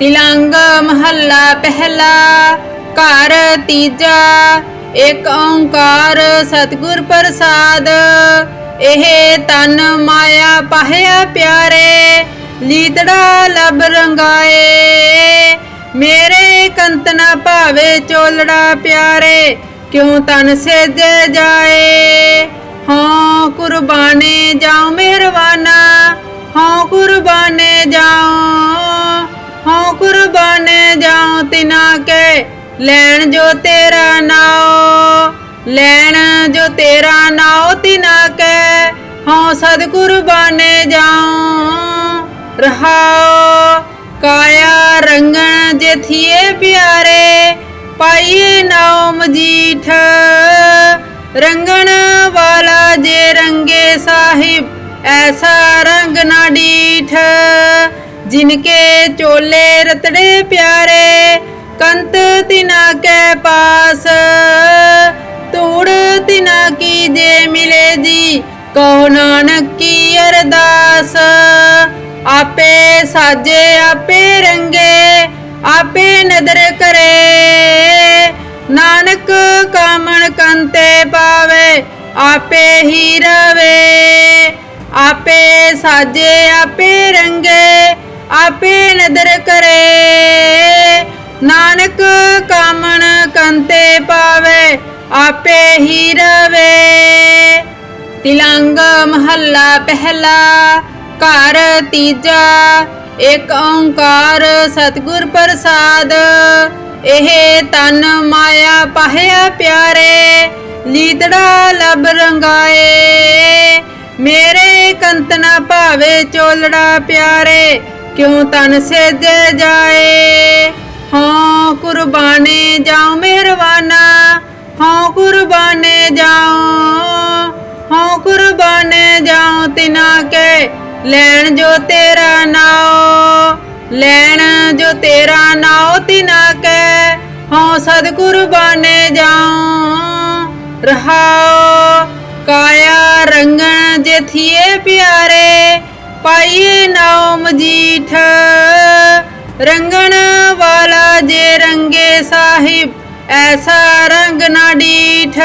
ਤਿਲੰਗ ਮਹੱਲਾ ਪਹਿਲਾ, ਘਰ ਤੀਜਾ, ਇੱਕ ਓੰਕਾਰ ਸਤਿਗੁਰ ਪ੍ਰਸਾਦ। ਇਹ ਤਨ ਮਾਇਆ ਪਾਹਿਆ ਪਿਆਰੇ, ਲੀਤੜਾ ਲਬ ਰੰਗਾਏ। ਮੇਰੇ ਕੰਤਨਾ ਭਾਵੇ ਚੋਲੜਾ ਪਿਆਰੇ, ਕਿਉਂ ਤਨ ਸੇਜ ਜਾਏ? ਹਾਂ ਕੁਰਬਾਨੇ ਜਾਉ ਮਿਹਰਬਾਨਾ ਹਾਂ ਕੁਰਬਾਨੇ ਜਾਉ ਹਾਂ ਕੁਰਬਾਨੇ ਜਾਉ ਤਿਨਾ ਕੇ, ਲੈਣ ਜੋ ਤੇਰਾ ਨਾਉ, ਲੈਣ ਜੋ ਤੇਰਾ ਨਾਉ ਤਿਨਾ ਕੇ, ਹਾਂ ਸਦ ਕੁਰਬਾਨੇ ਜਾਉ, ਰਹਾਉ। ਕਾਇਆ ਰੰਗਣ ਜੇ ਥੀਏ ਪਿਆਰੇ, ਪਾਈਏ ਨਾਉ ਮਜੀਠ। ਰੰਗਣ ਵਾਲਾ ਜੇ ਰੰਗੇ ਸਾਹਿਬ, ਐਸਾ ਰੰਗ ਨਾ ਡੀਠ। ਜਿਨਕੇ ਚੋਲੇ ਰਤੜੇ ਪਿਆਰੇ, ਕੰਤ ਤਿਨਾ ਕੇ ਪਾਸ। ਤੂੜ ਤਿਨਾ ਕੀ ਜੇ ਮਿਲੇ ਜੀ ਕਹੋ ਨਾਨਕ ਕੀ ਅਰਦਾਸ। ਆਪੇ ਸਾਜੇ, ਆਪੇ ਰੰਗੇ, ਆਪੇ ਨਦਰ ਕਰੇ। ਨਾਨਕ ਕਾਮਣ ਕੰਤੇ ਪਾਵੇ, ਆਪੇ ਹੀ ਰਵੇ। ਆਪੇ ਸਾਜੇ, ਆਪੇ ਰੰਗੇ ਆਪੇ ਨਦਰ ਕਰੇ। ਨਾਨਕ ਕਾਮਣ ਕੰਤੇ ਪਾਵੇ, ਆਪੇ ਹੀ ਰਵੇ। ਤਿਲੰਗ ਮਹੱਲਾ ਪਹਿਲਾ, ਘਰ ਤੀਜਾ, ਇੱਕ ਓੰਕਾਰ ਸਤਿਗੁਰ ਪ੍ਰਸਾਦ। ਇਹ ਤਨ ਮਾਇਆ ਪਾਹਿਆ ਪਿਆਰੇ, ਲੀਤੜਾ ਲਬ ਰੰਗਾਏ। ਮੇਰੇ ਕੰਤਨਾ ਭਾਵੇ ਚੋਲੜਾ ਪਿਆਰੇ ਕਿਉ ਤਨ ਸੇਜੇ ਜਾਏ? ਹਾਂ ਕੁਰਬਾਨੇ ਜਾਉ ਮਿਹਰਬਾਨਾ ਹਾਂ ਕੁਰਬਾਨੇ ਜਾਉ ਹਾਂ ਕੁਰਬਾਨੇ ਜਾਉ ਤਿਨਾ ਕੇ, ਲੈਣ ਜੋ ਤੇਰਾ ਨਾਉ, ਲੈਣ ਜੋ ਤੇਰਾ ਨਾਉ ਤਿਨਾ ਕੇ ਹਾਂ ਸਦ ਕੁਰਬਾਨੇ ਜਾਉ, ਰਹਾਉ, ਕਾਇਆ ਰੰਗਣ ਜੇ ਥੀਏ ਪਿਆਰੇ ਪਾਈਏ ਨਾਉ ਮਜੀਠ ਰੰਗਣ ਵਾਲਾ ਜੇ ਰੰਗੇ ਸਾਹਿਬ, ਐਸਾ ਰੰਗ ਨਾ ਡੀਠ।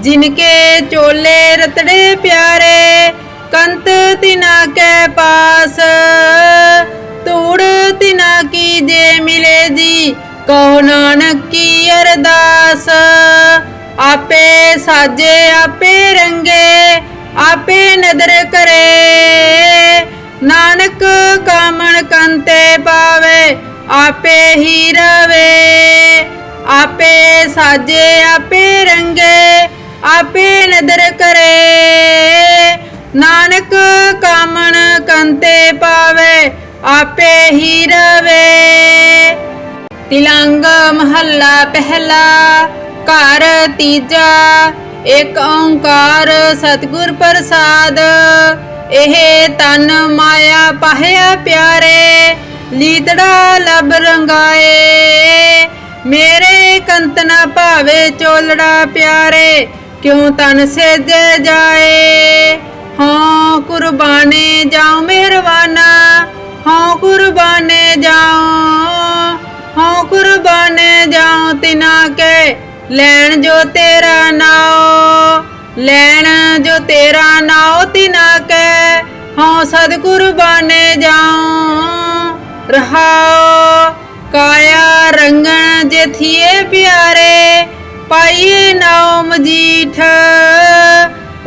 ਜਿਨਕੇ ਚੋਲੇ ਰਤੜੇ ਪਿਆਰੇ, ਕੰਤ ਤਿਨਾ ਕੇ ਪਾਸ। ਤੂੜ ਤਿਨਾ ਕੀ ਜੇ ਮਿਲੇ ਜੀ, ਕਹੋ ਨਾਨਕ ਕੀ ਅਰਦਾਸ। ਆਪੇ ਸਾਜੇ, ਆਪੇ ਰੰਗੇ ਆਪੇ ਨਦਰ ਕਰੇ। ਨਾਨਕ ਕਾਮਣ ਕੰਤੇ ਪਾਵੇ, ਆਪੇ ਹੀ ਰਵੇ। ਆਪੇ ਸਾਜੇ, ਆਪੇ ਰੰਗੇ, ਆਪੇ ਨਦਰ ਕਰੇ। ਨਾਨਕ ਕਾਮਣ ਕੰਤੇ ਪਾਵੇ, ਆਪੇ ਹੀ ਰਵੇ। ਤਿਲੰਗ ਮਹੱਲਾ ਪਹਿਲਾ, ਘਰ ਤੀਜਾ ਇੱਕ ਓੰਕਾਰ ਸਤਿਗੁਰ ਪ੍ਰਸਾਦ, ਇਹ ਤਨ ਮਾਇਆ ਪਾਹਿਆ ਪਿਆਰੇ, ਲੀਤੜਾ ਲਬ ਰੰਗਾਏ। ਮੇਰੇ ਕੰਤ ਨਾ ਭਾਵੇ ਚੋਲੜਾ ਪਿਆਰੇ, ਕਿਉ ਤਨ ਸੇਜ ਜਾਏ? ਹਾਂ ਕੁਰਬਾਨੇ ਜਾਉ ਮਿਹਰਬਾਨਾ ਹਾਂ ਕੁਰਬਾਨੇ ਜਾਉ ਹਾਂ ਕੁਰਬਾਨੇ ਜਾਉ ਤਿਨਾ ਕੇ। ਲੈਣ ਜੋ ਤੇਰਾ ਨਾਉ, ਲੈਣ ਜੋ ਤੇਰਾ ਨਾਉ ਤਿਨਾ ਕੈ ਹਾਂ ਸਦ ਕੁਰਬਾਨੇ ਜਾਉ। ਰਹਾਉ, ਕਾਇਆ ਰੰਗਣ ਜੇ ਥੀਏ ਪਿਆਰੇ, ਪਾਈਏ ਨਾਉ ਮਜੀਠ।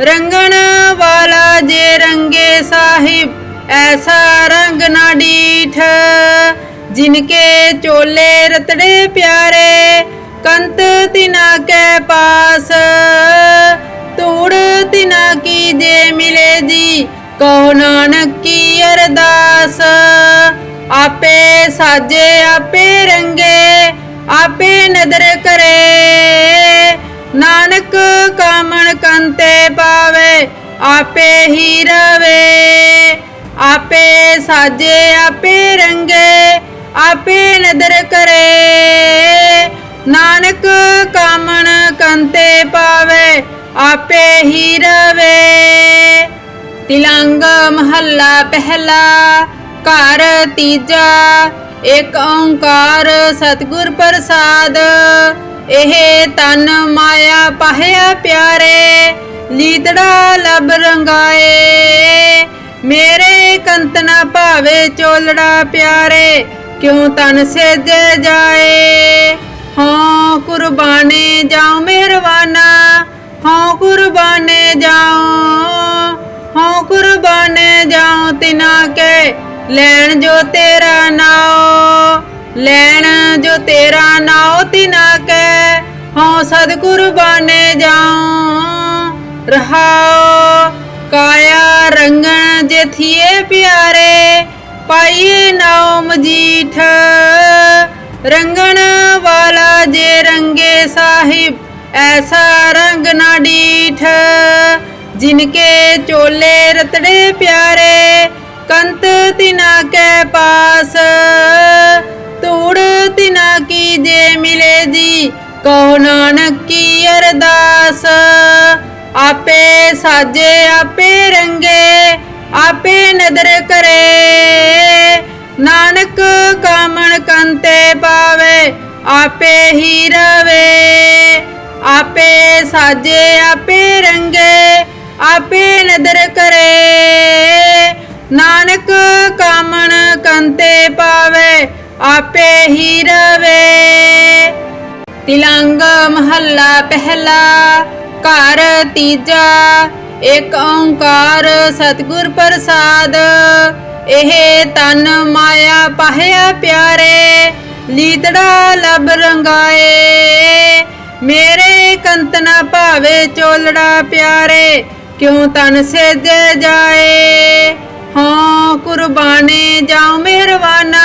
ਰੰਗਣ ਵਾਲਾ ਜੇ ਰੰਗੇ ਸਾਹਿਬ, ਐਸਾ ਰੰਗ ਨਾ ਡੀਠ। ਜਿਨਕੇ ਚੋਲੇ ਰਤੜੇ ਪਿਆਰੇ ਕੰਤ ਤਿਨਾ ਕੇ ਪਾਸ ਤੂੜ ਤਿਨਾ ਕੀ ਜੇ ਮਿਲੇ ਜੀ, ਕਹੋ ਨਾਨਕ ਕੀ ਅਰਦਾਸ। ਆਪੇ ਸਾਜੇ, ਆਪੇ ਰੰਗੇ, ਆਪੇ ਨਦਰ ਕਰੇ। ਨਾਨਕ ਕਾਮਣ ਕੰਤੇ ਪਾਵੇ, ਆਪੇ ਹੀ ਰਵੇ। ਆਪੇ ਸਾਜੇ, ਆਪੇ ਰੰਗੇ, ਆਪੇ ਨਦਰ ਕਰੇ। ਨਾਨਕ ਕਾਮਣ ਕੰਤੇ ਪਾਵੇ, ਆਪੇ ਹੀ ਰਵੇ। ਤਿਲੰਗ ਮਹੱਲਾ ਪਹਿਲਾ, ਘਰ ਤੀਜਾ, ਇੱਕ ਓੰਕਾਰ ਸਤਿਗੁਰ ਪ੍ਰਸਾਦ। ਇਹ ਤਨ ਮਾਇਆ ਪਾਹਿਆ ਪਿਆਰੇ, ਲੀਤੜਾ ਲਬ ਰੰਗਾਏ। ਮੇਰੇ ਕੰਤ ਨਾ ਭਾਵੇ ਚੋਲੜਾ ਪਿਆਰੇ, ਕਿਉ ਤਨ ਸੇਜੇ ਜਾਏ? ਹਾਂ ਕੁਰਬਾਨੇ ਜਾਉ ਮਿਹਰਬਾਨਾ ਹਾਂ ਕੁਰਬਾਨੇ ਜਾਉ ਹਾਂ ਕੁਰਬਾਨੇ ਜਾਉ ਤਿਨਾ ਕੇ, ਲੈਣ ਜੋ ਤੇਰਾ ਨਾਉ, ਲੈਣ ਜੋ ਤੇਰਾ ਨਾਉ ਤਿਨਾ ਕੈ ਹਾਂ ਸਦ ਕੁਰਬਾਨੇ ਜਾਉ, ਰਹਾਉ, ਕਾਇਆ ਰੰਗਣ ਜੇ ਪਿਆਰੇ, ਪਾਈਏ ਨਾਉ ਮਜੀਠ ਰੰਗਣ ਵਾਲਾ ਜੇ ਰੰਗੇ ਸਾਹਿਬ, ਐਸਾ ਰੰਗ ਨਾ ਡੀਠ। ਜਿਨਕੇ ਚੋਲੇ ਰਤੜੇ ਪਿਆਰੇ, ਕੰਤ ਤਿਨਾ ਕੇ ਪਾਸ। ਤੂੜ ਤਿਨਾ ਕੀ ਜੇ ਮਿਲੇ ਜੀ, ਕਹੋ ਨਾਨਕ ਕੀ ਅਰਦਾਸ। ਆਪੇ ਸਾਜੇ, ਆਪੇ ਰੰਗੇ, ਆਪੇ ਨਦਰ ਕਰੇ। ਨਾਨਕ ਕਾਮਣ ਕੰਤੇ ਪਾਵੇ, ਆਪੇ ਹੀ ਰਵੇ। ਆਪੇ ਸਾਜੇ, ਆਪੇ ਰੰਗੇ, ਆਪੇ ਨਦਰ ਕਰੇ। ਨਾਨਕ ਕਾਮਣ ਕੰਤੇ ਪਾਵੇ, ਆਪੇ ਹੀ ਰਵੇ। ਤਿਲੰਗ ਮਹੱਲਾ ਪਹਿਲਾ, ਘਰ ਤੀਜਾ, ਇੱਕ ਓੰਕਾਰ ਸਤਿਗੁਰ ਪ੍ਰਸਾਦ। ਇਹ ਤਨ ਮਾਇਆ ਪਾਹਿਆ ਪਿਆਰੇ ਲੀਤੜਾ ਲਬ ਰੰਗਾਏ। ਮੇਰੇ ਕੰਤ ਨਾ ਭਾਵੇ ਚੋਲੜਾ ਪਿਆਰੇ, ਕਿਉ ਤਨ ਸੇਜੇ ਜਾਏ? ਹਾਂ ਕੁਰਬਾਨੇ ਜਾਉ ਮਿਹਰਬਾਨਾ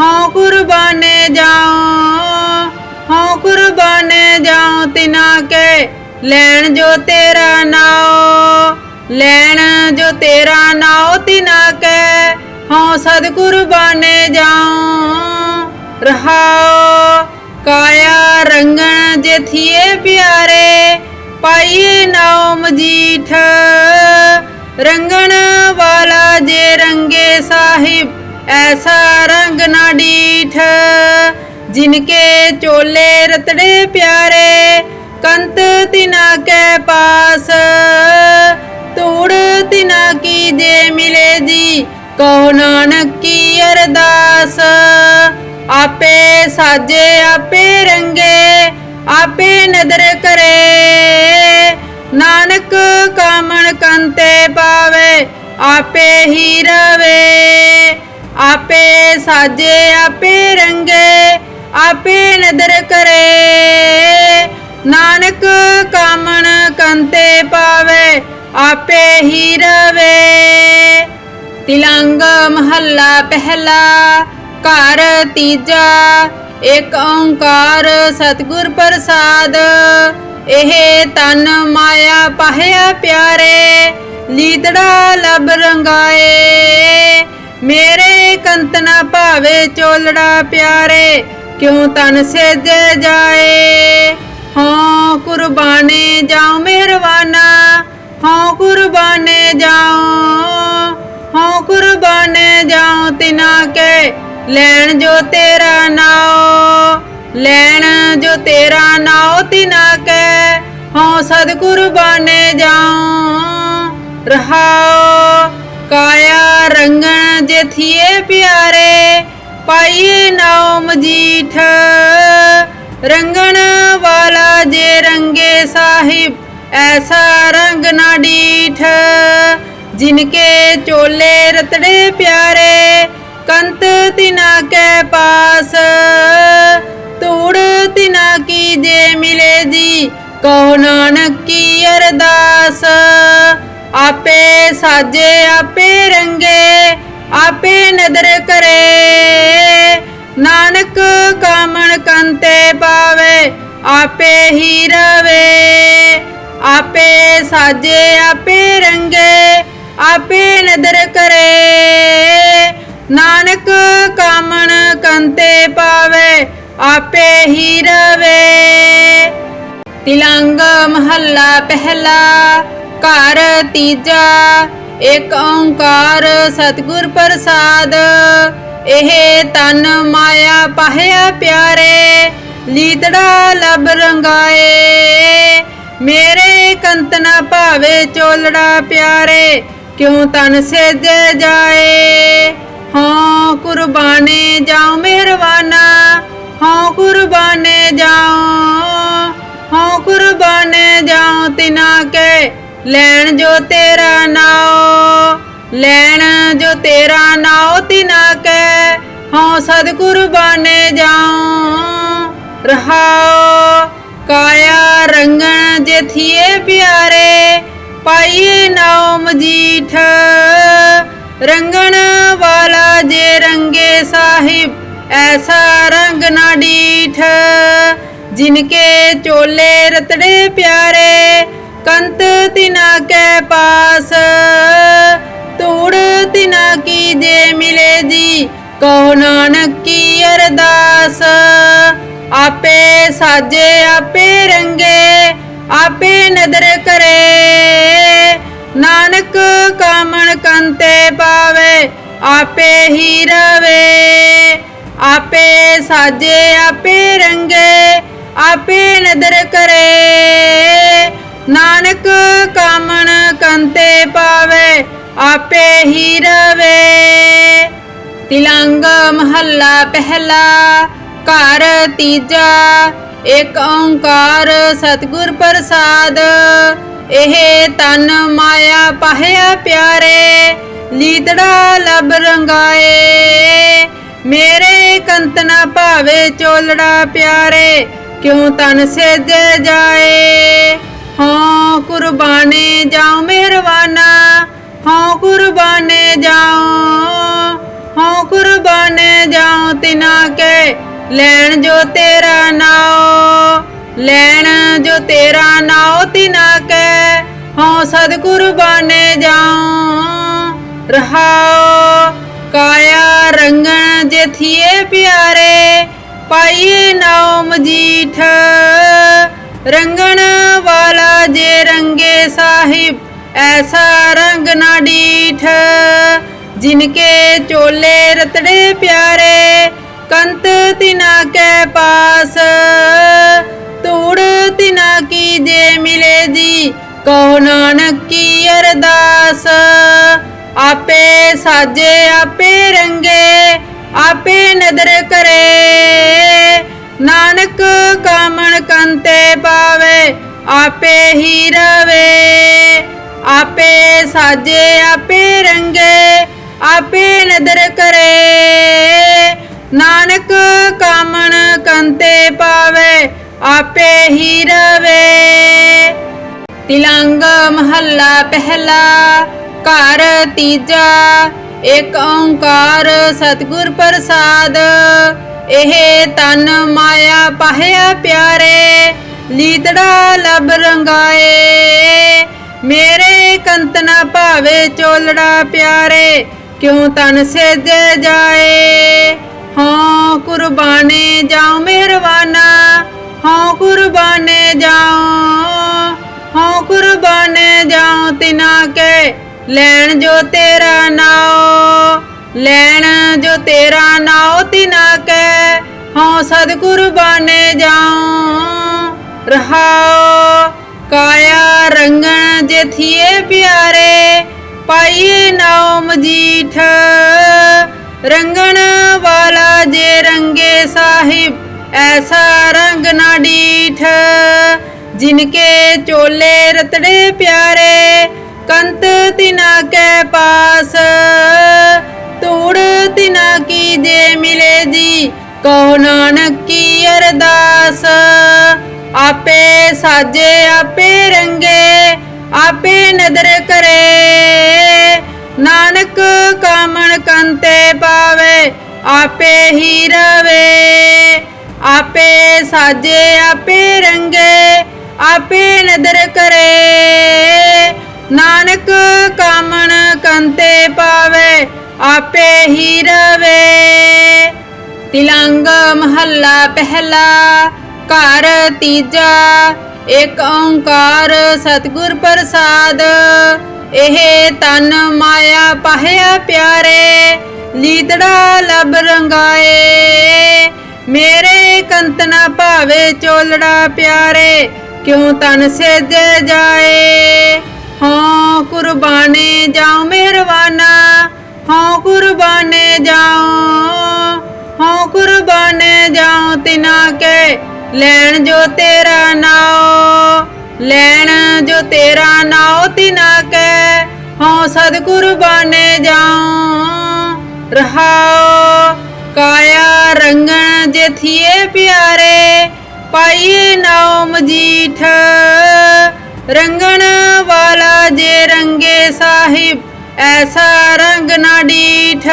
ਹਾਂ ਕੁਰਬਾਨੇ ਜਾਉ ਹਾਂ ਕੁਰਬਾਨੇ ਜਾਉ ਤਿਨਾ ਕੇ, ਲੈਣ ਜੋ ਤੇਰਾ ਨਾਉ। ਲੈਣ ਜੋ ਤੇਰਾ ਨਾਉ ਤਿਨਾ ਕੈ ਹਾਂ ਸਦ ਕੁਰਬਾਨੇ ਜਾਉ। ਰਹਾਉ, ਕਾਇਆ ਰੰਗਣ ਜੇ ਪਿਆਰੇ, ਪਾਈਏ ਨਾਉ ਮਜੀਠ। ਰੰਗਣ ਵਾਲਾ ਜੇ ਰੰਗੇ ਸਾਹਿਬ, ਐਸਾ ਰੰਗ ਨਾ ਡੀਠ। ਜਿਨਕੇ ਚੋਲੇ ਰਤੜੇ ਪਿਆਰੇ, ਕੰਤ ਤਿਨਾ ਕੇ ਪਾਸ। ਤੂੜ ਤਿਨਾ ਕੀ ਜੇ ਮਿਲੇ ਜੀ? ਕਹੋ ਨਾਨਕ ਕੀ ਅਰਦਾਸ? ਆਪੇ ਸਾਜੇ, ਆਪੇ ਰੰਗੇ, ਆਪੇ ਨਦਰ ਕਰੇ। ਨਾਨਕ ਕਾਮਣ ਕੰਤੇ ਪਾਵੇ, ਆਪੇ ਹੀ ਰਵੇ। ਆਪੇ ਸਾਜੇ, ਆਪੇ ਰੰਗੇ, ਆਪੇ ਨਦਰ ਕਰੇ। ਨਾਨਕ ਕਾਮਣ ਕੰਤੇ ਪਾਵੇ ਆਪੇ ਹੀ ਰਵੇ। ਤਿਲੰਗ ਮਹੱਲਾ ਪਹਿਲਾ, ਘਰ ਤੀਜਾ, ਇੱਕ ਓੰਕਾਰ ਸਤਿਗੁਰ ਪ੍ਰਸਾਦ। ਇਹ ਤਨ ਮਾਇਆ ਪਾਹਿਆ ਪਿਆਰੇ, ਲੀਤੜਾ ਲਬ ਰੰਗਾਏ। ਮੇਰੇ ਕੰਤਨਾ ਭਾਵੇ ਚੋਲੜਾ ਪਿਆਰੇ, ਕਿਉ ਤਨ ਸੇਜ ਜਾਏ? ਹਾਂ ਕੁਰਬਾਨੇ ਜਾਉ ਮਿਹਰਬਾਨਾ ਹਾਂ ਕੁਰਬਾਨੇ ਜਾਉ ਹਾਂ ਕੁਰਬਾਨੇ ਜਾਉ ਤਿਨਾ ਕੇ ਲੈਣ ਜੋ ਤੇਰਾ ਨਾਉ, ਲੈਣ ਜੋ ਤੇਰਾ ਨਾਉ, ਤਿਨਾ ਕੇ ਹਾਂ ਸਦ ਕੁਰਬਾਨੇ ਜਾਉ ਰਹਾਉ ਕਾਇਆ ਰੰਗਣ ਜੇ ਥੀਏ ਪਿਆਰੇ, ਪਾਈਏ ਨਾਉ ਮਜੀਠ। ਰੰਗਣ ਵਾਲਾ ਜੇ ਰੰਗੇ ਸਾਹਿਬ ਐਸਾ ਰੰਗ ਨਾ ਡੀਠ, ਜਿਨਕੇ ਚੋਲੇ ਰਤੜੇ ਪਿਆਰੇ, ਕੰਤ ਤਿਨਾ ਕੇ ਪਾਸ। ਤੂੜ ਤਿਨਾ ਕੀ ਜੇ ਮਿਲੇ ਜੀ ਕਹੋ ਨਾਨਕ ਕੀ ਅਰਦਾਸ? ਆਪੇ ਸਾਜੇ, ਆਪੇ ਰੰਗੇ, ਆਪੇ ਨਦਰ ਕਰੇ। ਨਾਨਕ ਕਾਮਣ ਕੰਤੇ ਪਾਵੇ, ਆਪੇ ਹੀ ਰਵੇ। ਆਪੇ ਸਾਜੇ, ਆਪੇ ਰੰਗੇ, ਆਪੇ ਨਦਰ ਕਰੇ। ਨਾਨਕ ਕਾਮਣ ਕੰਤੇ ਪਾਵੇ, ਆਪੇ ਹੀ ਰਵੇ। ਤਿਲੰਗ ਮਹੱਲਾ ਪਹਿਲਾ, ਘਰ ਤੀਜਾ, ਇਕ ਓੰਕਾਰ ਸਤਿਗੁਰ ਪ੍ਰਸਾਦ। ਇਹ ਤਨ ਮਾਇਆ ਪਾਹਿਆ ਪਿਆਰੇ, ਲੀਤੜਾ ਲਬ ਰੰਗਾਏ। ਮੇਰੇ ਕੰਤ ਨਾ ਭਾਵੇ ਚੋਲੜਾ ਪਿਆਰੇ, ਕਿਉਂ ਤਨ ਸੇਜੇ ਜਾਏ? ਹਾਂ, ਕੁਰਬਾਨੇ ਜਾਉ ਮਿਹਰਬਾਨਾ, ਹਾਂ, ਕੁਰਬਾਨੇ ਜਾਉ, ਹਾਂ, ਕੁਰਬਾਨੇ ਜਾਉ ਤਿਨਾ ਕੇ, ਲੈਣ ਜੋ ਤੇਰਾ ਨਾਉ, ਲੈਣ ਜੋ ਤੇਰਾ ਨਾਉ ਤਿਨਾ ਕੇ, ਹਾਂ, ਸਦ ਕੁਰਬਾਨੇ ਜਾਉ ਰਹਾਓ ਕਾਇਆ ਰੰਗਣ ਜੇ ਥੀਏ ਪਿਆਰੇ, ਪਾਈਏ ਨਾਉ ਮਜੀਠ ਰੰਗਣ ਵਾਲਾ ਜੇ ਰੰਗੇ ਸਾਹਿਬ, ਐਸਾ ਰੰਗ ਨਾ ਡੀਠ। ਜਿਨਕੇ ਚੋਲੇ ਰਤੜੇ ਪਿਆਰੇ, ਕੰਤ ਤਿਨਾ ਕੇ ਪਾਸ। ਤੂੜ ਤਿਨਾ ਕੀ ਜੇ ਮਿਲੇ ਜੀ ਕੋ ਨਾਨਕ ਕੀ ਅਰਦਾਸ। ਆਪੇ ਸਾਜੇ, ਆਪੇ ਰੰਗੇ, ਆਪੇ ਨਦਰ ਕਰੇ। ਨਾਨਕ ਕਾਮਣ ਕੰਤੇ ਪਾਵੇ, ਆਪੇ ਹੀ ਰਵੇ। ਆਪੇ ਸਾਜੇ, ਆਪੇ ਰੰਗੇ, ਆਪੇ ਨਦਰ ਕਰੇ। ਨਾਨਕ ਕਾਮਣ ਕੰਤੇ ਪਾਵੇ, ਆਪੇ ਹੀ ਰਵੇ। ਤਿਲੰਗ ਮਹੱਲਾ ਪਹਿਲਾ ਘਰ ਤੀਜਾ, ਇਕ ਓੰਕਾਰ ਸਤਿਗੁਰ ਪ੍ਰਸਾਦ। ਇਹ ਤਨ ਮਾਇਆ ਪਾਹਿਆ ਪਿਆਰੇ, ਲੀਤੜਾ ਲਬ ਰੰਗਾਏ। ਮੇਰੇ ਕੰਤ ਨਾ ਭਾਵੇ ਚੋਲੜਾ ਪਿਆਰੇ, ਕਿਉਂ ਤਨ ਸੇਜੇ ਜਾਏ? ਹਾਂ ਕੁਰਬਾਨੇ ਜਾਉ ਮਿਹਰਬਾਨਾ ਹਾਂ ਕੁਰਬਾਨੇ ਜਾਉ ਹਾਂ ਕੁਰਬਾਨੇ ਜਾਉ ਤਿਨਾ ਕੇ। ਲੈਣ ਜੋ ਤੇਰਾ ਨਾਉ, ਲੈਣ ਜੋ ਤੇਰਾ ਨਾਉ ਤਿਨਾ ਕੈ ਹਾਂ ਸਦ ਕੁਰਬਾਨੇ ਜਾਉ। ਰਹਾਉ, ਕਾਇਆ ਰੰਗਣ ਜੇ ਥੀਏ ਪਿਆਰੇ, ਪਾਈਏ ਨਾਉ ਮਜੀਠ। ਰੰਗਣ ਵਾਲਾ ਜੇ ਰੰਗੇ ਸਾਹਿਬ, ਐਸਾ ਰੰਗ ਨਾ ਡੀਠ। ਜਿਨਕੇ ਚੋਲੇ ਰਤੜੇ ਪਿਆਰੇ ਕੰਤ ਤਿਨਾ ਕੇ ਪਾਸ ਤੂੜ ਤਿਨਾ ਕੀ ਜੇ ਮਿਲੇ ਜੀ, ਕਹੋ ਨਾਨਕ ਕੀ ਅਰਦਾਸ? ਆਪੇ ਸਾਜੇ, ਆਪੇ ਰੰਗੇ, ਆਪੇ ਨਦਰ ਕਰੇ। ਨਾਨਕ ਕਾਮਣ ਕੰਤੇ ਪਾਵੇ, ਆਪੇ ਹੀ ਰਵੇ। ਆਪੇ ਸਾਜੇ, ਆਪੇ ਰੰਗੇ, ਆਪੇ ਨਦਰ ਕਰੇ। ਨਾਨਕ ਕਾਮਣ ਕੰਤੇ ਪਾਵੇ, ਆਪੇ ਹੀ ਰਵੇ। ਤਿਲੰਗ ਮਹੱਲਾ ਪਹਿਲਾ, ਘਰ ਤੀਜਾ, ਇੱਕ ਓੰਕਾਰ ਸਤਿਗੁਰ ਪ੍ਰਸਾਦ। ਇਹ ਤਨ ਮਾਇਆ ਪਾਹਿਆ ਪਿਆਰੇ, ਲੀਤੜਾ ਲਬ ਰੰਗਾਏ। ਮੇਰੇ ਕੰਤ ਨਾ ਭਾਵੇ ਚੋਲੜਾ ਪਿਆਰੇ, ਕਿਉਂ ਤਨ ਸੇਜੇ ਜਾਏ? ਹਾਂ ਕੁਰਬਾਨੇ ਜਾਉ ਮਿਹਰਬਾਨਾ, ਹਾਂ ਕੁਰਬਾਨੇ ਜਾਉ ਹਾਂ ਕੁਰਬਾਨੇ ਜਾਉ ਤਿਨਾ ਕੇ, ਲੈਣ ਜੋ ਤੇਰਾ ਨਾਉ, ਲੈਣ ਜੋ ਤੇਰਾ ਨਾਉ ਤਿਨਾ ਕੇ, ਹਾਂ ਸਦ ਕੁਰਬਾਨੇ ਜਾਉ ਰਹਾਉ, ਕਾਇਆ ਰੰਗਣ ਜੇ ਥੀਏ ਪਿਆਰੇ, ਪਾਈਏ ਨਾਉ ਮਜੀਠ ਰੰਗਣ ਵਾਲਾ ਜੇ ਰੰਗੇ ਸਾਹਿਬ, ਐਸਾ ਰੰਗ ਨਾ ਡੀਠ। ਜਿਨਕੇ ਚੋਲੇ ਰਤੜੇ ਪਿਆਰੇ, ਕੰਤ ਤਿਨਾ ਕੇ ਪਾਸ। ਤੂੜ ਤਿਨਾ ਕੀ ਜੇ ਮਿਲੇ ਜੀ ਕਹੋ ਨਾਨਕ ਕੀ ਅਰਦਾਸ। ਆਪੇ ਸਾਜੇ, ਆਪੇ ਰੰਗੇ, ਆਪੇ ਨਦਰ ਕਰੇ। ਨਾਨਕ ਕਾਮਣ ਕੰਤੇ ਪਾਵੇ, ਆਪੇ ਹੀ ਰਵੇ। ਆਪੇ ਸਾਜੇ, ਆਪੇ ਰੰਗੇ, ਆਪੇ ਨਦਰ ਕਰੇ। ਨਾਨਕ ਕਾਮਣ ਕੰਤੇ ਪਾਵੇ, ਆਪੇ ਹੀ ਰਵੇ। ਤਿਲੰਗ ਮਹੱਲਾ ਪਹਿਲਾ, ਘਰ ਤੀਜਾ, ਇੱਕ ਓੰਕਾਰ ਸਤਿਗੁਰ ਪ੍ਰਸਾਦ। ਇਹ ਤਨ ਮਾਇਆ ਪਾਹਿਆ ਪਿਆਰੇ ਲੀਤੜਾ ਲਬ ਰੰਗਾਏ। ਮੇਰੇ ਕੰਤ ਨਾ ਭਾਵੇ ਚੋਲੜਾ ਪਿਆਰੇ, ਕਿਉਂ ਤਨ ਸੇਜੇ ਜਾਏ? ਹਾਂ ਕੁਰਬਾਨੇ ਜਾਉ ਮਿਹਰਬਾਨਾ ਹਾਂ ਕੁਰਬਾਨੇ ਜਾਉ ਹਾਂ ਕੁਰਬਾਨੇ ਜਾਉ ਤਿਨਾ ਕੇ, ਲੈਣ ਜੋ ਤੇਰਾ ਨਾਉ। ਲੈਣ ਜੋ ਤੇਰਾ ਨਾਉ ਤਿਨਾ ਕੈ ਹਾਂ ਸਦ ਕੁਰਬਾਨੇ ਜਾਉ। ਰਹਾਉ, ਕਾਇਆ ਰੰਗਣ ਜੇ ਪਿਆਰੇ, ਪਾਈਏ ਨਾਉ ਮਜੀਠ। ਰੰਗਣ ਵਾਲਾ ਜੇ ਰੰਗੇ ਸਾਹਿਬ, ਐਸਾ ਰੰਗ ਨਾ ਡੀਠ।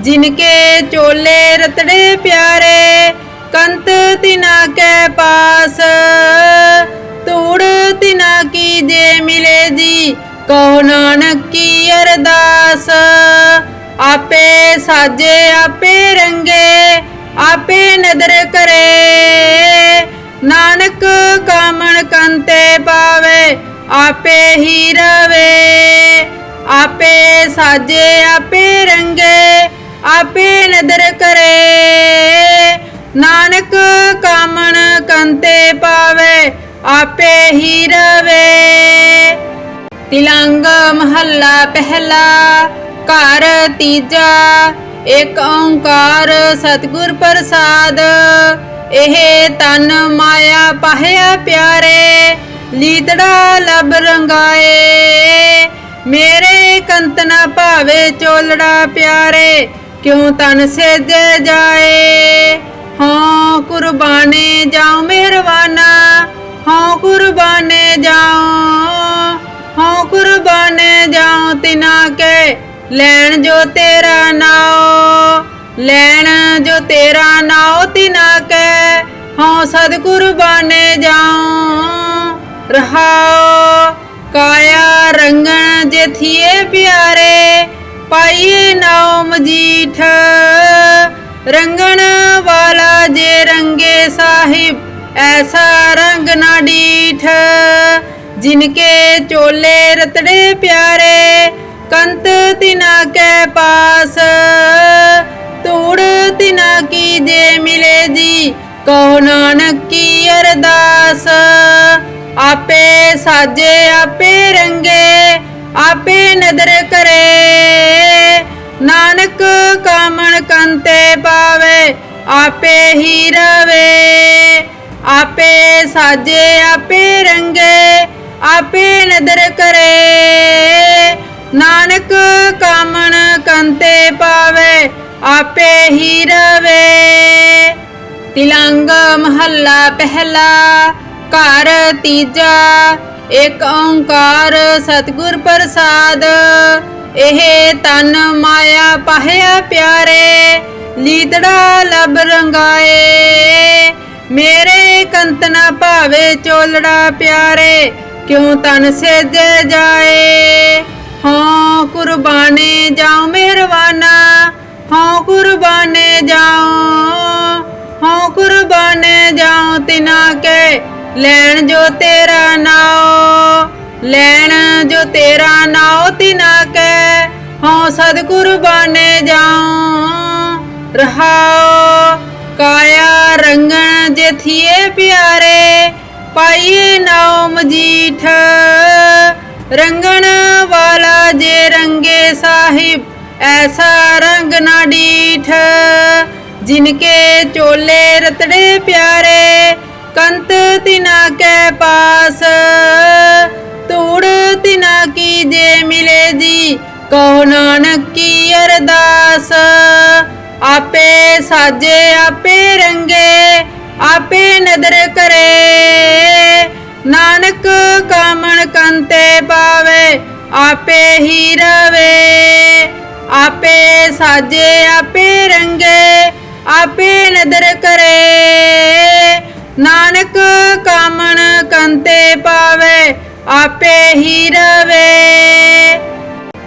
ਜਿਨਕੇ ਚੋਲੇ ਰਤੜੇ ਪਿਆਰੇ, ਕੰਤ ਤਿਨਾ ਕੇ ਪਾਸ। ਤੂੜ ਤਿਨਾ ਕੀ ਜੇ ਮਿਲੇ ਜੀ? ਕਹੋ ਨਾਨਕ ਕੀ ਅਰਦਾਸ। ਆਪੇ ਸਾਜੇ, ਆਪੇ ਰੰਗੇ, ਆਪੇ ਨਦਰ ਕਰੇ। ਨਾਨਕ ਕਾਮਣ ਕੰਤੇ ਪਾਵੇ, ਆਪੇ ਹੀ ਰਵੇ। ਆਪੇ ਸਾਜੇ, ਆਪੇ ਰੰਗੇ, ਆਪੇ ਨਦਰ ਕਰੇ। ਨਾਨਕ ਕਾਮਣ ਕੰਤੇ ਪਾਵੇ ਆਪੇ ਹੀ ਰਵੇ। ਤਿਲੰਗ ਮਹੱਲਾ ਪਹਿਲਾ, ਘਰ ਤੀਜਾ, ਇੱਕ ਓੰਕਾਰ ਸਤਿਗੁਰ ਪ੍ਰਸਾਦ। ਇਹ ਤਨ ਮਾਇਆ ਪਾਹਿਆ ਪਿਆਰੇ, ਲੀਤੜਾ ਲਬ ਰੰਗਾਏ। ਮੇਰੇ ਕੰਤ ਨਾ ਭਾਵੇ ਚੋਲੜਾ ਪਿਆਰੇ, ਕਿਉਂ ਤਨ ਸੇਜ ਜਾਏ? ਹਾਂ, ਕੁਰਬਾਨੇ ਜਾਉ ਮਿਹਰਬਾਨਾ ਹਾਂ ਕੁਰਬਾਨੇ ਜਾਉ, ਹਾਂ ਕੁਰਬਾਨੇ ਜਾਉ ਤਿਨਾ ਕੇ। ਲੈਣ ਜੋ ਤੇਰਾ ਨਾਉ, ਲੈਣ ਜੋ ਤੇਰਾ ਨਾਉ ਤਿਨਾ ਕੇ। ਹਾਂ ਸਦ ਕੁਰਬਾਨੇ ਜਾਉ, ਰਹਾਉ। ਕਾਇਆ ਰੰਗਣ ਜੇ ਥੀਏ ਪਿਆਰੇ, ਪਾਈਏ ਨਾਉ ਮਜੀਠ। ਰੰਗਣ ਵਾਲਾ ਜੇ ਰੰਗੇ ਸਾਹਿਬ ਐਸਾ ਰੰਗ ਨਾ ਡੀਠ, ਜਿਨਕੇ ਚੋਲੇ ਰਤੜੇ ਪਿਆਰੇ, ਕੰਤ ਤਿਨਾ ਕੇ ਪਾਸ। ਤੂੜ ਤਿਨਾ ਕੀ ਜੇ ਮਿਲੇ ਜੀ, ਕਹੋ ਨਾਨਕ ਕੀ ਅਰਦਾਸ। ਆਪੇ ਸਾਜੇ, ਆਪੇ ਰੰਗੇ, ਆਪੇ ਨਦਰ ਕਰੇ। ਨਾਨਕ ਕਾਮਣ ਕੰਤੇ ਪਾਵੇ, ਆਪੇ ਹੀ ਰਵੇ। ਆਪੇ ਸਾਜੇ, ਆਪੇ ਰੰਗੇ, ਆਪੇ ਨਦਰ ਕਰੇ। ਨਾਨਕ ਕਾਮਣ ਕੰਤੇ ਪਾਵੇ, ਆਪੇ ਹੀ ਰਵੇ। ਤਿਲੰਗ ਮਹੱਲਾ ਪਹਿਲਾ, ਘਰ ਤੀਜਾ, ਇਕ ਓੰਕਾਰ ਸਤਿਗੁਰ ਪ੍ਰਸਾਦ। ਇਹ ਤਨ ਮਾਇਆ ਪਾਹਿਆ ਪਿਆਰੇ ਲੀਦੜਾ ਲਬ ਰੰਗਾਏ। ਮੇਰੇ ਕੰਤ ਨਾ ਭਾਵੇ ਚੋਲੜਾ ਪਿਆਰੇ, ਕਿਉਂ ਤਨ ਸੇਜੇ ਜਾਏ? ਹਾਂ ਕੁਰਬਾਨੇ ਜਾਉ ਮਿਹਰਬਾਨਾ ਹਾਂ ਕੁਰਬਾਨੇ ਜਾਉ ਹਾਂ ਕੁਰਬਾਨੇ ਜਾਉ ਤਿਨਾ ਕੇ, ਲੈਣ ਜੋ ਤੇਰਾ ਨਾਉ, ਲੈਣ ਜੋ ਤੇਰਾ ਨਾਉ ਤਿਨਾ ਕੇ ਹਾਂ ਸਦ ਕੁਰਬਾਨੇ ਜਾਉ, ਰਹਾਉ। ਕਾਇਆ ਰੰਗਣ ਜੇ ਥੀਏ ਪਿਆਰੇ, ਪਾਈਏ ਨਾਉ ਮਜੀਠ ਰੰਗਣ ਵਾਲਾ ਜੇ ਰੰਗੇ ਸਾਹਿਬ, ਐਸਾ ਰੰਗ ਨਾ ਡੀਠ। ਜਿਨਕੇ ਚੋਲੇ ਰਤੜੇ ਪਿਆਰੇ, ਕੰਤ ਤਿਨਾ ਕੇ ਪਾਸ। ਤੂੜ ਤਿਨਾ ਕੀ ਜੇ ਮਿਲੇ ਜੀ, ਕਹੋ ਨਾਨਕ ਕੀ ਅਰਦਾਸ। ਆਪੇ ਸਾਜੇ, ਆਪੇ ਰੰਗੇ, ਆਪੇ ਨਦਰ ਕਰੇ। ਨਾਨਕ ਕਾਮਣ ਕੰਤੇ ਪਾਵੇ, ਆਪੇ ਹੀ ਰਵੇ। ਆਪੇ ਸਾਜੇ, ਆਪੇ ਰੰਗੇ, ਆਪੇ ਨਦਰ ਕਰੇ। ਨਾਨਕ ਕਾਮਣ ਕੰਤੇ ਪਾਵੇ, ਆਪੇ ਹੀ ਰਵੇ।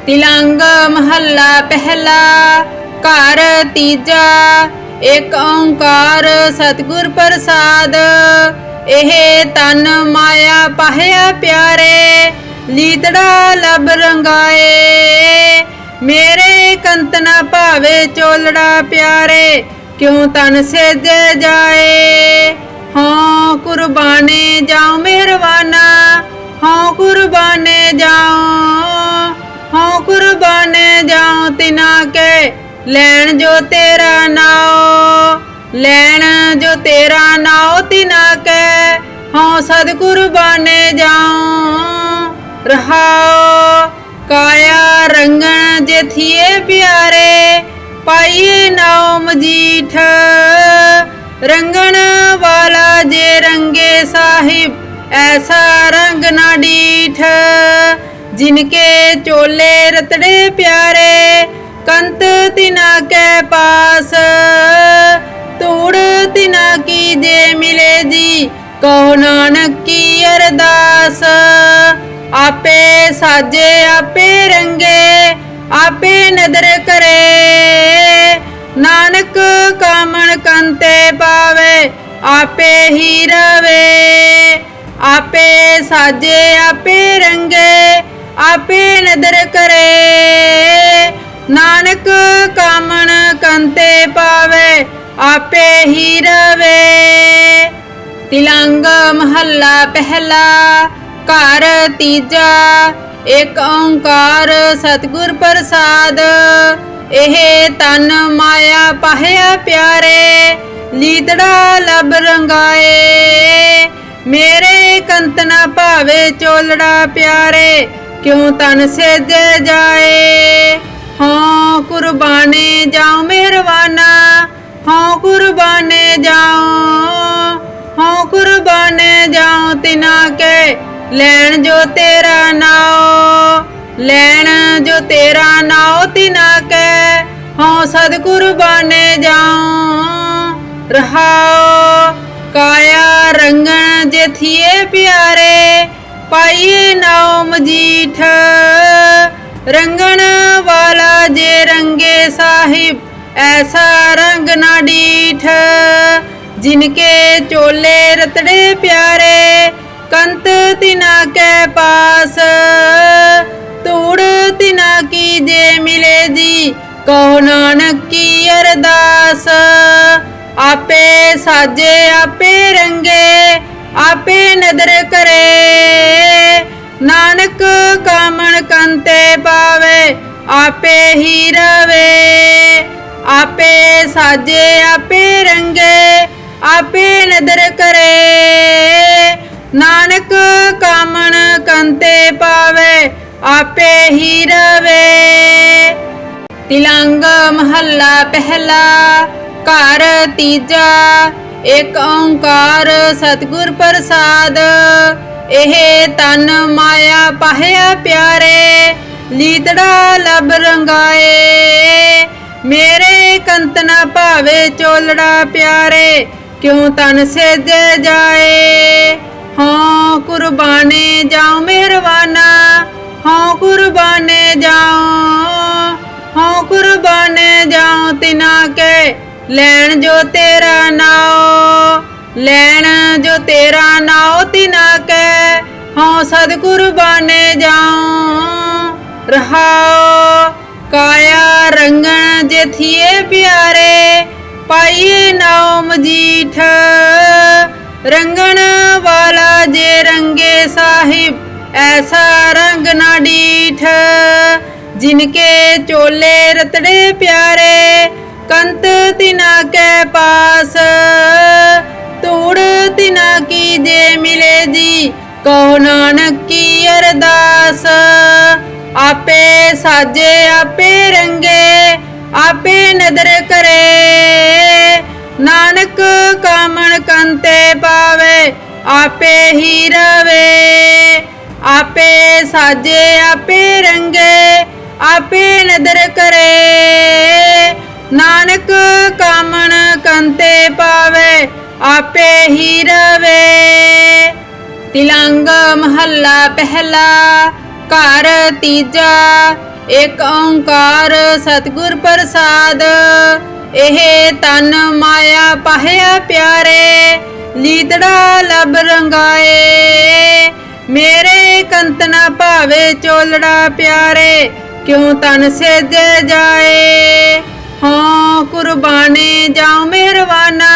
ਤਿਲੰਗ ਮਹੱਲਾ ਪਹਿਲਾ ਘਰ ਤੀਜਾ, ਇੱਕ ਓੰਕਾਰ ਸਤਿਗੁਰ ਪ੍ਰਸਾਦ। ਇਹ ਤਨ ਮਾਇਆ ਪਾਹਿਆ ਪਿਆਰੇ, ਲੀਤੜਾ ਲਬ ਰੰਗਾਏ। ਮੇਰੇ ਕੰਤ ਭਾਵੇ ਚੋਲੜਾ ਪਿਆਰੇ, ਕਿਉਂ ਤਨ ਸੇਜ ਜਾਏ? ਹਾਂ ਕੁਰਬਾਨੇ ਜਾਉ ਮਿਹਰਬਾਨਾ ਹਾਂ ਕੁਰਬਾਨੇ ਜਾਉ ਹਾਂ ਕੁਰਬਾਨੇ ਜਾਉ ਤਿਨਾ ਕੇ। ਲੈਣ ਜੋ ਤੇਰਾ ਨਾਉ ਲੈਣ ਜੋ ਤੇਰਾ ਨਾਉ ਤਿਨਾ ਕੈ, ਹਾਂ ਸਤਿਗੁਰ ਕੁਰਬਾਨੇ ਜਾਉ। ਰਹਾਉ, ਕਾਇਆ ਰੰਗਣ ਜੇ ਥੀਏ ਪਿਆਰੇ, ਪਾਈਏ ਨਾਉ ਮਜੀਠ ਰੰਗਣ ਵਾਲਾ ਜੇ ਰੰਗੇ ਸਾਹਿਬ, ਐਸਾ ਰੰਗ ਨਾ ਡੀਠ। ਜਿਨਕੇ ਚੋਲੇ ਰਤੜੇ ਪਿਆਰੇ ਕੰਤ ਤਿਨਾ ਕੇ ਪਾਸ ਤੂੜ ਤਿਨਾ ਕੀ ਜੇ ਮਿਲੇ ਜੀ, ਕਹੋ ਨਾਨਕ ਕੀ ਅਰਦਾਸ। ਆਪੇ ਸਾਜੇ, ਆਪੇ ਰੰਗੇ, ਆਪੇ ਨਦਰ ਕਰੇ। ਨਾਨਕ ਕਾਮਣ ਕੰਤੇ ਪਾਵੇ, ਆਪੇ ਹੀ ਰਵੇ। ਆਪੇ ਸਾਜੇ, ਆਪੇ ਰੰਗੇ, ਆਪੇ ਨਦਰ ਕਰੇ। ਨਾਨਕ ਕਾਮਣ ਕੰਤੇ ਪਾਵੇ, ਆਪੇ ਹੀ ਰਵੇ। ਤਿਲੰਗ ਮਹੱਲਾ ਪਹਿਲਾ, ਘਰ ਤੀਜਾ, ਇੱਕ ਓੰਕਾਰ ਸਤਿਗੁਰ ਪ੍ਰਸਾਦ। ਇਹ ਤਨ ਮਾਇਆ ਪਾਹਿਆ ਪਿਆਰੇ, ਲੀਤੜਾ ਲਬ ਰੰਗਾਏ। ਮੇਰੇ ਕੰਤ ਨਾ ਭਾਵੇ ਚੋਲੜਾ ਪਿਆਰੇ, ਕਿਉਂ ਤਨ ਸੇਜੇ ਜਾਏ? ਹਾਂ ਕੁਰਬਾਨੇ ਜਾਉ ਮਿਹਰਬਾਨਾ, ਹਾਂ ਕੁਰਬਾਨੇ ਜਾਉ ਹਾਂ ਕੁਰਬਾਨੇ ਜਾਉ ਤਿਨਾ ਕੇ, ਲੈਣ ਜੋ ਤੇਰਾ ਨਾਉ, ਲੈਣ ਜੋ ਤੇਰਾ ਨਾਉ ਤਿਨਾ ਕੇ, ਹਾਂ ਸਦ ਕੁਰਬਾਨੇ ਜਾਉ ਰਹਾਉ, ਕਾਇਆ ਰੰਗਣ ਜੇ ਥੀਏ ਪਿਆਰੇ, ਪਾਈਏ ਨਾਉ ਮਜੀਠ। ਰੰਗਣ ਵਾਲਾ ਜੇ ਰੰਗੇ ਸਾਹਿਬ, ਐਸਾ ਰੰਗ ਨਾ ਡੀਠ। ਜਿਨਕੇ ਚੋਲੇ ਰਤੜੇ ਪਿਆਰੇ, ਕੰਤ ਤਿਨਾ ਕੇ ਪਾਸ। ਤੂੜ ਤਿਨਾ ਕੀ ਜੇ ਮਿਲੇ ਜੀ, ਕਹੋ ਨਾਨਕ ਕੀ ਅਰਦਾਸ। ਆਪੇ ਸਾਜੇ, ਆਪੇ ਰੰਗੇ, ਆਪੇ ਨਦਰ ਕਰੇ। ਨਾਨਕ ਕਾਮਣ ਕੰਤੇ ਪਾਵੇ, ਆਪੇ ਹੀ ਰਵੇ। ਆਪੇ ਸਾਜੇ, ਆਪੇ ਰੰਗੇ, ਆਪੇ ਨਦਰ ਕਰੇ। ਨਾਨਕ ਕਾਮਣ ਕੰਤੇ ਪਾਵੇ, ਆਪੇ ਹੀ ਰਵੇ। ਤਿਲੰਗ ਮਹੱਲਾ ਪਹਿਲਾ, ਘਰ ਤੀਜਾ, ਇੱਕ ਓੰਕਾਰ ਸਤਿਗੁਰ ਪ੍ਰਸਾਦ। ਇਹ ਤਨ ਮਾਇਆ ਪਾਹਿਆ ਪਿਆਰੇ ਲੀਤੜਾ ਲਬ ਰੰਗਾਏ। ਮੇਰੇ ਕੰਤ ਨਾ ਭਾਵੇ ਚੋਲੜਾ ਪਿਆਰੇ, ਕਿਉਂ ਤਨ ਸੇਜੇ ਜਾਏ? ਹਾਂ ਕੁਰਬਾਨੇ ਜਾਉ ਮਿਹਰਬਾਨਾ ਹਾਂ ਕੁਰਬਾਨੇ ਜਾਉ ਹਾਂ ਕੁਰਬਾਨੇ ਜਾਉ ਤਿਨਾ ਕੇ, ਲੈਣ ਜੋ ਤੇਰਾ ਨਾਉ। ਲੈਣ ਜੋ ਤੇਰਾ ਨਾਉ ਤਿਨਾ ਕੈ, ਹਾਂ ਸਦ ਕੁਰਬਾਨੇ ਜਾਉ। ਰਹਾਉ, ਕਾਇਆ ਰੰਗਣ ਜੇ ਥੀਏ ਪਿਆਰੇ, ਪਾਈਏ ਨਾਉ ਮਜੀਠ ਰੰਗਣ ਵਾਲਾ ਜੇ ਰੰਗੇ ਸਾਹਿਬ, ਐਸਾ ਰੰਗ ਨਾ ਡੀਠ। ਜਿਨਕੇ ਚੋਲੇ ਰਤੜੇ ਪਿਆਰੇ, ਕੰਤ ਤਿਨਾ ਕੇ ਪਾਸ। ਤਿਨਾ ਕੀ ਜੇ ਮਿਲੇ ਜੀ? ਕਹੋ ਨਾਨਕ ਕੀ ਅਰਦਾਸ। ਆਪੇ ਸਾਜੇ, ਆਪੇ ਰੰਗੇ, ਆਪੇ ਨਦਰ ਕਰੇ। ਨਾਨਕ ਕਾਮਣ ਕੰਤੇ ਪਾਵੇ, ਆਪੇ ਹੀ ਰਵੇ। ਆਪੇ ਸਾਜੇ, ਆਪੇ ਰੰਗੇ, ਆਪੇ ਨਦਰ ਕਰੇ। ਨਾਨਕ ਕਾਮਣ ਕੰਤੇ ਪਾਵੇ ਆਪੇ ਹੀ ਰਵੇ। ਤਿਲੰਗ ਮਹੱਲਾ ਪਹਿਲਾ, ਘਰ ਤੀਜਾ, ਇੱਕ ਓੰਕਾਰ ਸਤਿਗੁਰ ਪ੍ਰਸਾਦ। ਇਹ ਤਨ ਮਾਇਆ ਪਾਹਿਆ ਪਿਆਰੇ, ਲੀਤੜਾ ਲਬ ਰੰਗਾਏ। ਮੇਰੇ ਕੰਤ ਨਾ ਭਾਵੇ ਚੋਲੜਾ ਪਿਆਰੇ, ਕਿਉ ਤਨ ਸੇਜ ਜਾਏ? ਹਾਂ, ਕੁਰਬਾਨੇ ਜਾਉ ਮਿਹਰਬਾਨਾ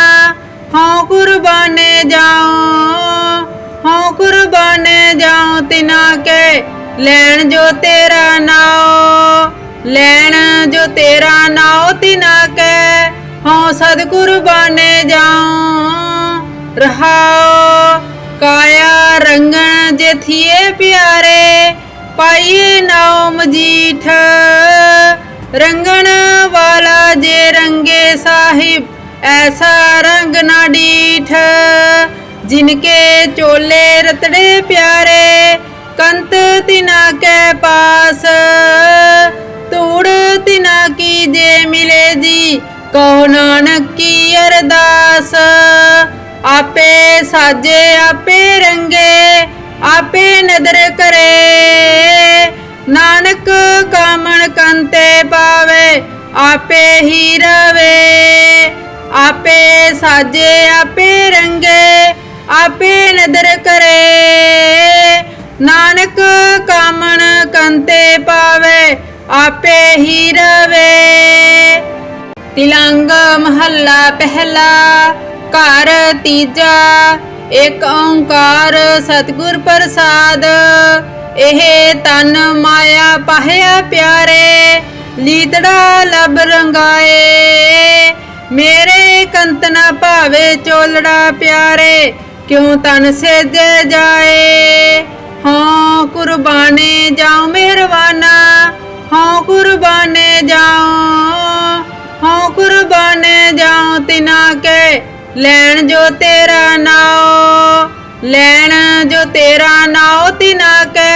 ਹਾਂ ਕੁਰਬਾਨੇ ਜਾਉ, ਹਾਂ ਕੁਰਬਾਨੇ ਜਾਉ, ਤਿਨਾ ਕੇ ਲੈਣ ਜੋ ਤੇਰਾ ਨਾਉ, ਲੈਣ ਜੋ ਤੇਰਾ ਨਾਉ, ਤਿਨਾ ਕੇ ਹਾਂ ਸਦ ਕੁਰਬਾਨੇ ਜਾਉ। ਰਹਾਉ, ਕਾਇਆ ਰੰਗਣ ਜੇ ਥੀਏ ਪਿਆਰੇ, ਪਾਈਏ ਨਾਉ ਮਜੀਠ। ਰੰਗਣ ਵਾਲਾ ਜੇ ਰੰਗੇ ਸਾਹਿਬ ਐਸਾ ਰੰਗ ਨਾ ਡੀਠ, ਜਿਨਕੇ ਚੋਲੇ ਰਤੜੇ ਪਿਆਰੇ, ਕੰਤ ਤਿਨਾ ਕੇ ਪਾਸ। ਤੂੜ ਤਿਨਾ ਕੀ ਜੇ ਮਿਲੇ ਜੀ ਕਹੋ ਨਾਨਕ ਕੀ ਅਰਦਾਸ? ਆਪੇ ਸਾਜੇ, ਆਪੇ ਰੰਗੇ, ਆਪੇ ਨਦਰ ਕਰੇ। ਨਾਨਕ ਕਾਮਣ ਕੰਤੇ ਪਾਵੇ, ਆਪੇ ਹੀ ਰਵੇ। ਆਪੇ ਸਾਜੇ, ਆਪੇ ਰੰਗੇ, ਆਪੇ ਨਦਰ ਕਰੇ। ਨਾਨਕ ਕਾਮਣ ਕੰਤੇ ਪਾਵੇ, ਆਪੇ ਹੀ ਰਵੇ। ਤਿਲੰਗ ਮਹੱਲਾ ਪਹਿਲਾ, ਘਰ ਤੀਜਾ, ਇੱਕ ਓੰਕਾਰ ਸਤਿਗੁਰ ਪ੍ਰਸਾਦ। ਇਹ ਤਨ ਮਾਇਆ ਪਾਹਿਆ ਪਿਆਰੇ, ਲੀਤੜਾ ਲਬ ਰੰਗਾਏ। ਮੇਰੇ ਕੰਤ ਨਾ ਭਾਵੇ ਚੋਲੜਾ ਪਿਆਰੇ, ਕਿਉ ਤਨ ਸੇਜੇ ਜਾਏ? ਹਾਂ, ਕੁਰਬਾਨੇ ਜਾਉ ਮਿਹਰਬਾਨਾ, ਹਾਂ, ਕੁਰਬਾਨੇ ਜਾਉ, ਹਾਂ, ਕੁਰਬਾਨੇ ਜਾਉ ਤਿਨਾ ਕੇ। ਲੈਣ ਜੋ ਤੇਰਾ ਨਾਉ, ਲੈਣ ਜੋ ਤੇਰਾ ਨਾਉ ਤਿਨਾ ਕੇ।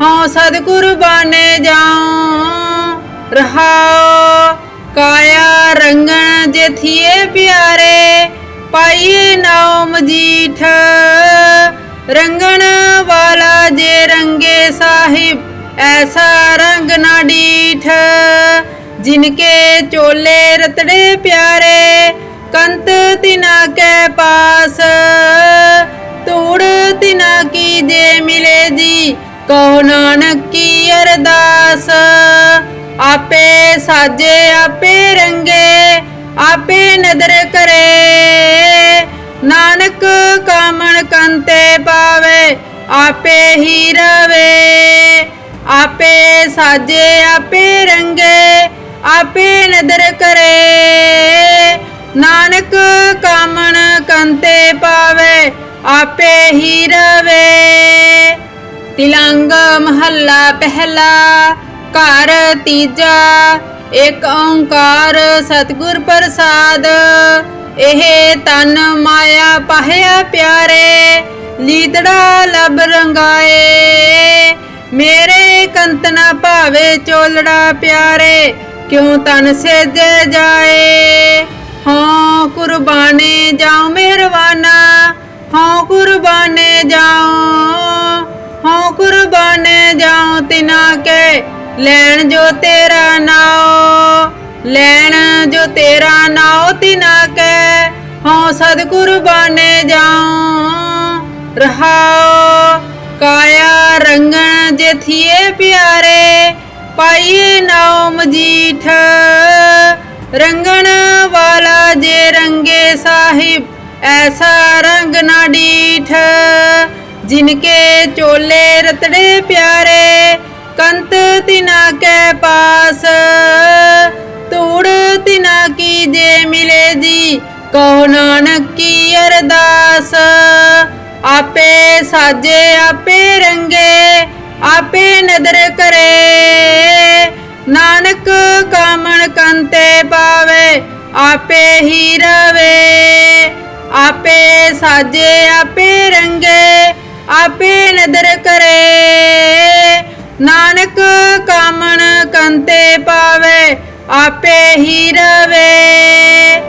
ਹਾਂ ਸਦ ਕੁਰਬਾਨੇ ਜਾਉ ਰਹਾਓ ਕਾਇਆ ਰੰਗਣ ਜੇ ਥੀਏ ਪਿਆਰੇ, ਪਾਈਏ ਨਾਉ ਮਜੀਠ ਰੰਗਣ ਵਾਲਾ ਜੇ ਰੰਗੇ ਸਾਹਿਬ, ਐਸਾ ਰੰਗ ਨਾ ਡੀਠ। ਜਿਨਕੇ ਚੋਲੇ ਰਤੜੇ ਪਿਆਰੇ, ਕੰਤ ਤਿਨਾ ਕੇ ਪਾਸ। ਤੂੜ ਤਿਨਾ ਕੀ ਜੇ ਮਿਲੇ ਜੀ ਕਹੋ ਨਾਨਕ ਕੀ ਅਰਦਾਸ। ਆਪੇ ਸਾਜੇ, ਆਪੇ ਰੰਗੇ, ਆਪੇ ਨਦਰ ਕਰੇ। ਨਾਨਕ ਕਾਮਣ ਕੰਤੇ ਪਾਵੇ, ਆਪੇ ਹੀ ਰਵੇ। ਆਪੇ ਸਾਜੇ, ਆਪੇ ਰੰਗੇ, ਆਪੇ ਨਦਰ ਕਰੇ। ਨਾਨਕ ਕਾਮਣ ਕੰਤੇ ਪਾਵੇ, ਆਪੇ ਹੀ ਰਵੇ। ਤਿਲੰਗ ਮਹੱਲਾ ਪਹਿਲਾ ਘਰ ਤੀਜਾ, ਇਕ ਓੰਕਾਰ ਸਤਿਗੁਰ ਪ੍ਰਸਾਦ। ਇਹ ਤਨ ਮਾਇਆ ਪਾਹਿਆ ਪਿਆਰੇ ਲੀਤੜਾ ਲਬ ਰੰਗਾਏ। ਮੇਰੇ ਕੰਤ ਨਾ ਭਾਵੇ ਚੋਲੜਾ ਪਿਆਰੇ, ਕਿਉ ਤਨ ਸੇਜ ਜਾਏ? ਹਾਂ ਕੁਰਬਾਨੇ ਜਾਉ ਮਿਹਰਬਾਨਾ ਹਾਂ ਕੁਰਬਾਨੇ ਜਾਉ ਹਾਂ ਕੁਰਬਾਨੇ ਜਾਉ ਤਿਨਾ ਕੇ। ਲੈਣ ਜੋ ਤੇਰਾ ਨਾਉ ਲੈਣ ਜੋ ਤੇਰਾ ਨਾਉ ਤਿਨਾ ਕੈ ਹਾਂ ਸਦ ਕੁਰਬਾਨੇ ਜਾਉ। ਰਹਾਉ, ਕਾਇਆ ਰੰਗਣ ਜੇ ਥੀਏ ਪਿਆਰੇ, ਪਾਈਏ ਨਾਉ ਮਜੀਠ। ਰੰਗਣ ਵਾਲਾ ਜੇ ਰੰਗੇ ਸਾਹਿਬ, ਐਸਾ ਰੰਗ ਨਾ ਡੀਠ। ਜਿਨਕੇ ਚੋਲੇ ਰਤੜੇ ਪਿਆਰੇ ਕੰਤ ਤਿਨਾ ਕੇ ਪਾਸ ਤੂੜ ਤਿਨਾ ਕੀ ਜੇ ਮਿਲੇ ਜੀ, ਕਹੋ ਨਾਨਕ ਕੀ ਅਰਦਾਸ। ਆਪੇ ਸਾਜੇ, ਆਪੇ ਰੰਗੇ, ਆਪੇ ਨਦਰ ਕਰੇ। ਨਾਨਕ ਕਾਮਣ ਕੰਤੇ ਪਾਵੇ, ਆਪੇ ਹੀ ਰਵੇ। ਆਪੇ ਸਾਜੇ, ਆਪੇ ਰੰਗੇ, ਆਪੇ ਨਦਰ ਕਰੇ। ਨਾਨਕ ਕਾਮਣ ਕੰਤੇ ਪਾਵੇ ਆਪੇ ਹੀ ਰਵੇ।